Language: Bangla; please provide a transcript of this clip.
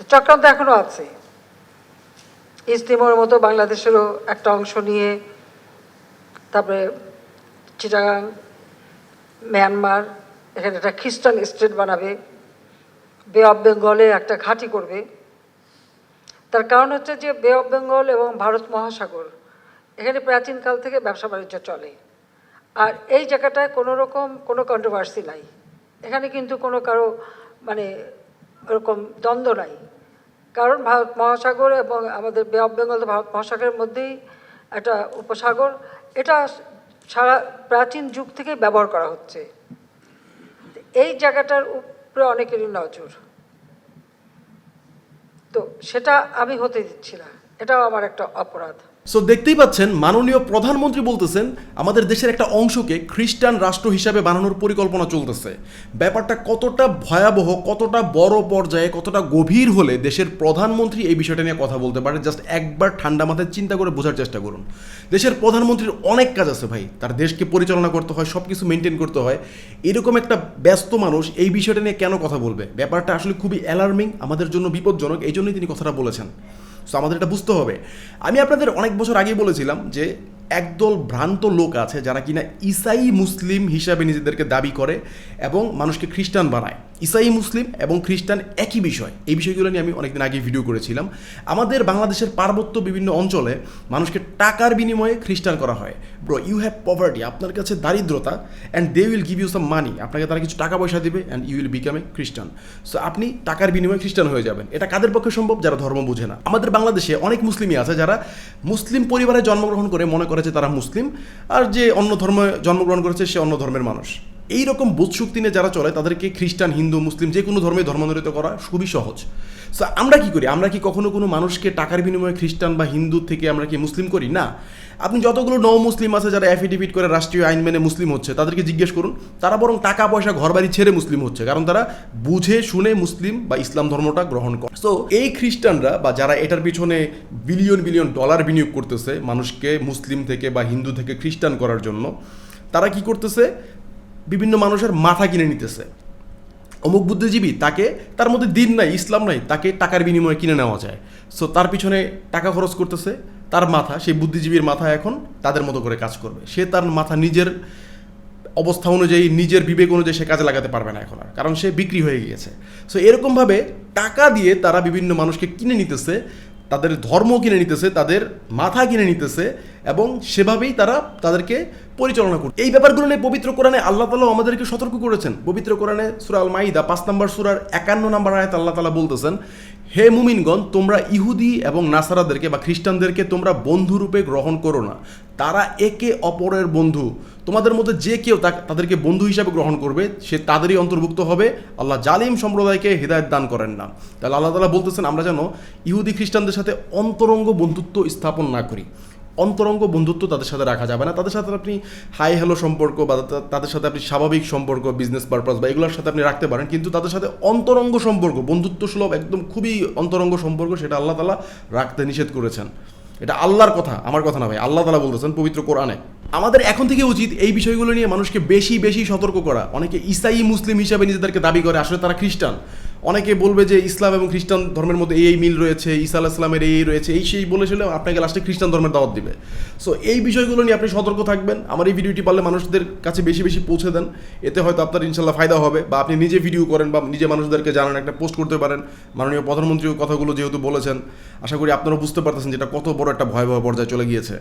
তো চক্রান্ত এখনও আছে। ইস্তিমোর মতো বাংলাদেশেরও একটা অংশ নিয়ে, তারপরে চিটাগাং, মিয়ানমার, এখানে একটা খ্রিস্টান স্টেট বানাবে, বে অফ বেঙ্গলে একটা ঘাঁটি করবে। তার কারণ হচ্ছে যে বে অফ বেঙ্গল এবং ভারত মহাসাগর, এখানে প্রাচীনকাল থেকে ব্যবসা বাণিজ্য চলে। আর এই জায়গাটায় কোনো রকম কোনো কন্ট্রোভার্সি নাই। এখানে কিন্তু কোনো কারও মানে ওরকম দ্বন্দ্ব নাই। কারণ ভারত মহাসাগর এবং আমাদের বে অফ বেঙ্গল ভারত মহাসাগরের মধ্যেই একটা উপসাগর, এটা সারা প্রাচীন যুগ থেকে ব্যবহার করা হচ্ছে। এই জায়গাটার উপরে অনেকেরই নজর। তো সেটা আমি হতে দিচ্ছি না। এটাও আমার একটা অপরাধ। সো দেখতেই পাচ্ছেন, মাননীয় প্রধানমন্ত্রী বলতেছেন, আমাদের দেশের একটা অংশকে খ্রিস্টান রাষ্ট্র হিসাবে বানানোর পরিকল্পনা চলতেছে। ব্যাপারটা কতটা ভয়াবহ, কতটা বড় পর্যায়ে, কতটা গভীর হলে দেশের প্রধানমন্ত্রী এই বিষয়টা নিয়ে কথা বলতে পারে? জাস্ট একবার ঠান্ডা মাথায় চিন্তা করে বোঝার চেষ্টা করুন। দেশের প্রধানমন্ত্রীর অনেক কাজ আছে ভাই। তার দেশকে পরিচালনা করতে হয় সব কিছু মেনটেন করতে হয়। এরকম একটা ব্যস্ত মানুষ এই বিষয়টা নিয়ে কেন কথা বলবে? ব্যাপারটা আসলে খুবই অ্যালার্মিং আমাদের জন্য বিপজ্জনক, এই জন্যই তিনি কথাটা বলেছেন। সো আমাদের এটা বুঝতে হবে। আমি আপনাদের অনেক বছর আগে বলেছিলাম যে একদল ভ্রান্ত লোক আছে যারা কিনা ইসাই মুসলিম হিসাবে নিজেদেরকে দাবি করে এবং মানুষকে খ্রিস্টান বানায়। ইসাই মুসলিম এবং খ্রিস্টান একই বিষয়। এই বিষয়গুলো নিয়ে আমি অনেকদিন আগে ভিডিও করেছিলাম। আমাদের বাংলাদেশের পার্বত্য বিভিন্ন অঞ্চলে মানুষকে টাকার বিনিময়ে খ্রিস্টান করা হয়। ব্রো ইউ হ্যাভ পভার্টি আপনার কাছে দারিদ্রতা and they will give you some money আপনাকে তারা কিছু টাকা পয়সা দিবে and you will become a Christian so আপনি টাকার বিনিময়ে খ্রিস্টান হয়ে যাবেন। এটা কাদের পক্ষে সম্ভব? যারা ধর্ম বুঝে না। আমাদের বাংলাদেশে অনেক মুসলিমই আছে যারা মুসলিম পরিবারে জন্মগ্রহণ করে মনে করে যে তারা মুসলিম আর যে অন্য ধর্মে জন্মগ্রহণ করেছে সে অন্য ধর্মের মানুষ। এই রকম বোধশক্তি নিয়ে যারা চলে, তাদেরকে খ্রিস্টান, হিন্দু, মুসলিম যে কোনো ধর্মে ধর্মান্তরিত করা খুবই সহজ। সো আমরা কি করি? আমরা কি কখনো কোনো মানুষকে টাকার বিনিময়ে খ্রিস্টান বা হিন্দু থেকে আমরা কি মুসলিম করি? না। আপনি যতগুলো নও মুসলিম আছে যারা অ্যাফিডেভিট করে রাষ্ট্রীয় আইন মেনে মুসলিম হচ্ছে, তাদেরকে জিজ্ঞেস করুন। তারা বরং টাকা, পয়সা, ঘরবাড়ি ছেড়ে মুসলিম হচ্ছে, কারণ তারা বুঝে, শুনে মুসলিম বা ইসলাম ধর্মটা গ্রহণ করে। সো এই খ্রিস্টানরা বা যারা এটার পিছনে বিলিয়ন বিলিয়ন ডলার বিনিয়োগ করতেছে মানুষকে মুসলিম থেকে বা হিন্দু থেকে খ্রিস্টান করার জন্য, তারা কি করতেছে? বিভিন্ন মানুষের মাথা কিনে নিতেছে। অমুক বুদ্ধিজীবী, তাকে তার মধ্যে দিন নাই, ইসলাম নাই, তাকে টাকার বিনিময়ে কিনে নেওয়া যায়। সো তার পিছনে টাকা খরচ করতেছে, তার মাথা, সেই বুদ্ধিজীবীর মাথা এখন তাদের মতো করে কাজ করবে। সে তার মাথা নিজের অবস্থা অনুযায়ী, নিজের বিবেক অনুযায়ী সে কাজে লাগাতে পারবে না এখন আর, কারণ সে বিক্রি হয়ে গিয়েছে। সো এরকমভাবে টাকা দিয়ে তারা বিভিন্ন মানুষকে কিনে নিতেছে তাদের ধর্ম কিনে নিতেছে, তাদের মাথা কিনে নিতেছে এবং সেভাবেই তারা তাদেরকে পরিচালনা করছে। এই ব্যাপারগুলো নিয়ে পবিত্র কোরআনে আল্লাহ তালা আমাদেরকে সতর্ক করেছেন। পবিত্র কোরআনে সুরাল মাইদা পাঁচ নম্বর সুরার একান্ন নম্বর আয়াত আল্লাহ তালা বলতেছেন, হে মুমিনগণ, তোমরা ইহুদি এবং নাসারাদেরকে বা খ্রিস্টানদেরকে তোমরা বন্ধুরূপে গ্রহণ করো না। তারা একে অপরের বন্ধু। তোমাদের মধ্যে যে কেউ তাদেরকে বন্ধু হিসাবে গ্রহণ করবে, সে তাদেরই অন্তর্ভুক্ত হবে। আল্লাহ জালিম সম্প্রদায়কে হৃদায়ত দান করেন না। তাহলে আল্লাহ তালা বলতেছেন, আমরা যেন ইহুদি খ্রিস্টানদের সাথে অন্তরঙ্গ বন্ধুত্ব স্থাপন না করি। অন্তরঙ্গ বন্ধুত্ব তাদের সাথে রাখা যাবে না। তাদের সাথে আপনি হাই হ্যালো সম্পর্ক বা তাদের সাথে আপনি স্বাভাবিক সম্পর্ক বিজনেস পারপাস বা এগুলোর সাথে আপনি রাখতে পারেন। কিন্তু তাদের সাথে অন্তরঙ্গ সম্পর্ক বন্ধুত্ব সুলভ একদম খুবই অন্তরঙ্গ সম্পর্ক, সেটা আল্লাহ তালা রাখতে নিষেধ করেছেন। এটা আল্লাহর কথা, আমার কথা না ভাই, আল্লাহ তালা বলতেছেন পবিত্র কোরআনে। আমাদের এখন থেকে উচিত এই বিষয়গুলো নিয়ে মানুষকে বেশি বেশি সতর্ক করা। অনেকে ইসাই মুসলিম হিসাবে নিজেদেরকে দাবি করে, আসলে তারা খ্রিস্টান। অনেকে বলবে যে ইসলাম এবং খ্রিস্টান ধর্মের মধ্যে এই মিল রয়েছে, ঈসা আলাহ ইসলামের এই রয়েছে, এই সেই বলেছিল আপনাকে লাস্টে খ্রিস্টান ধর্মের দাওয়াত দিবে। সো এই বিষয়গুলো নিয়ে আপনি সতর্ক থাকবেন। আমার এই ভিডিওটি পারলে মানুষদের কাছে বেশি বেশি পৌঁছে দেন। এতে হয়তো আপনার ইনশাল্লাহ ফায়দা হবে বা আপনি নিজে ভিডিও করেন বা নিজে মানুষদেরকে জানান, একটা পোস্ট করতে পারেন। মাননীয় প্রধানমন্ত্রীও কথাগুলো যেহেতু বলেছেন, আশা করি আপনারাও বুঝতে পারতেছেন যেটা কত বড় একটা ভয়াবহ পর্যায়ে চলে গিয়েছে।